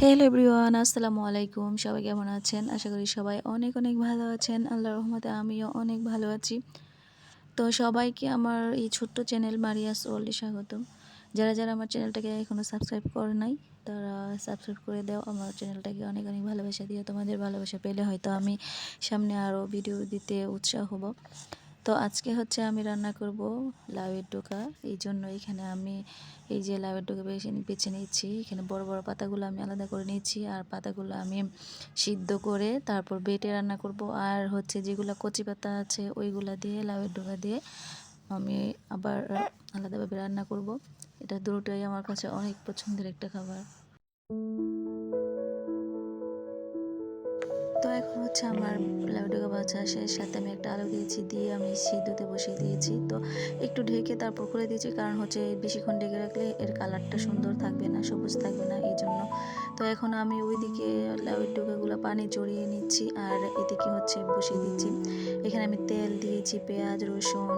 Hello everyone আসসালামু আলাইকুম। সবাই কেমন আছেন? আশা করি সবাই অনেক অনেক ভালো আছেন। আল্লাহ রহমতে আমিও অনেক ভালো আছি। তো সবাইকে আমার এই ছোট্ট চ্যানেল মারিয়াস ওয়ার্ল্ডে স্বাগতম। যারা যারা আমার চ্যানেলটাকে এখনও সাবস্ক্রাইব করে নাই, তারা সাবস্ক্রাইব করে দাও। আমার চ্যানেলটাকে অনেক অনেক ভালোবাসা দিও। তোমাদের ভালোবাসা পেলে হয়তো আমি সামনে আরও ভিডিও দিতে উৎসাহ হব। তো আজকে হচ্ছে আমি রান্না করব লাউয়ের ডোকা। এই জন্য এখানে আমি এই যে লাউয়ের ডোকা বেছে বেছে নিচ্ছি এখানে বড় বড় পাতাগুলো আমি আলাদা করে নিচ্ছি আর পাতাগুলো আমি সিদ্ধ করে তারপর বেটে রান্না করব। আর হচ্ছে যেগুলো কচি পাতা আছে ওইগুলো দিয়ে, লাউয়ের ডোকা দিয়ে আমি আবার আলাদাভাবে রান্না করব। এটা দুটোই আমার কাছে অনেক পছন্দের একটা খাবার। এখন হচ্ছে আমার লাউডুগা শেষ সাথে আমি একটা আলু দিয়েছি, দিয়ে আমি সিদ্ধতে বসিয়ে দিয়েছি। তো একটু ঢেকে তারপর করে দিয়েছি, কারণ হচ্ছে বেশিক্ষণ ঢেকে রাখলে এর কালারটা সুন্দর থাকবে না, সবুজ থাকবে না, এই জন্য। তো এখন আমি ওইদিকে লাউয়ের ডোকাগুলো পানি জড়িয়ে নিচ্ছি, আর এদিকে হচ্ছে বসিয়ে দিচ্ছি। এখানে আমি তেল দিয়েছি, পেঁয়াজ, রসুন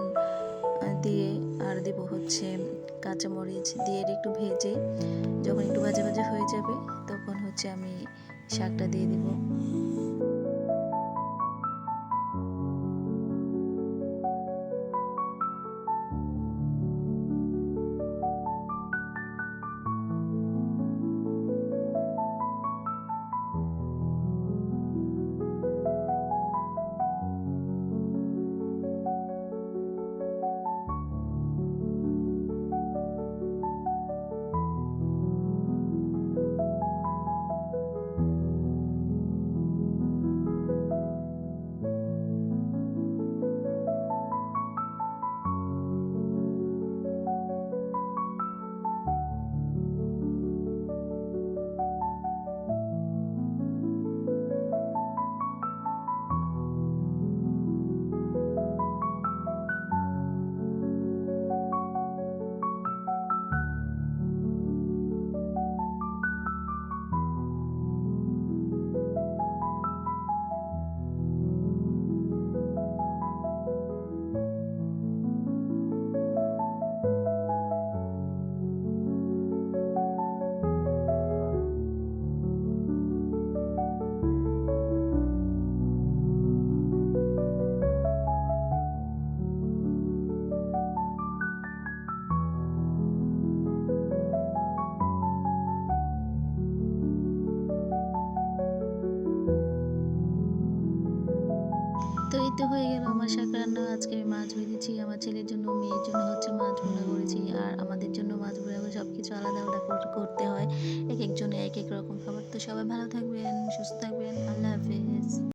দিয়ে, আর দেব হচ্ছে কাঁচামরিচ, দিয়ে একটু ভেজে, যখন একটু ভাজা ভাজা হয়ে যাবে, তখন হচ্ছে আমি শাকটা দিয়ে দিব। শাক রান্না আজকে আমি মাছ ভেজেছি আমার ছেলের জন্য, মেয়ের জন্য হচ্ছে মাছ ভুনা করেছি, আর আমাদের জন্য মাছ ভুনা করে সব কিছু আলাদা আলাদা করতে হয়, এক একজনে এক এক রকম খাবার। তো সবাই ভালো থাকবেন, সুস্থ থাকবেন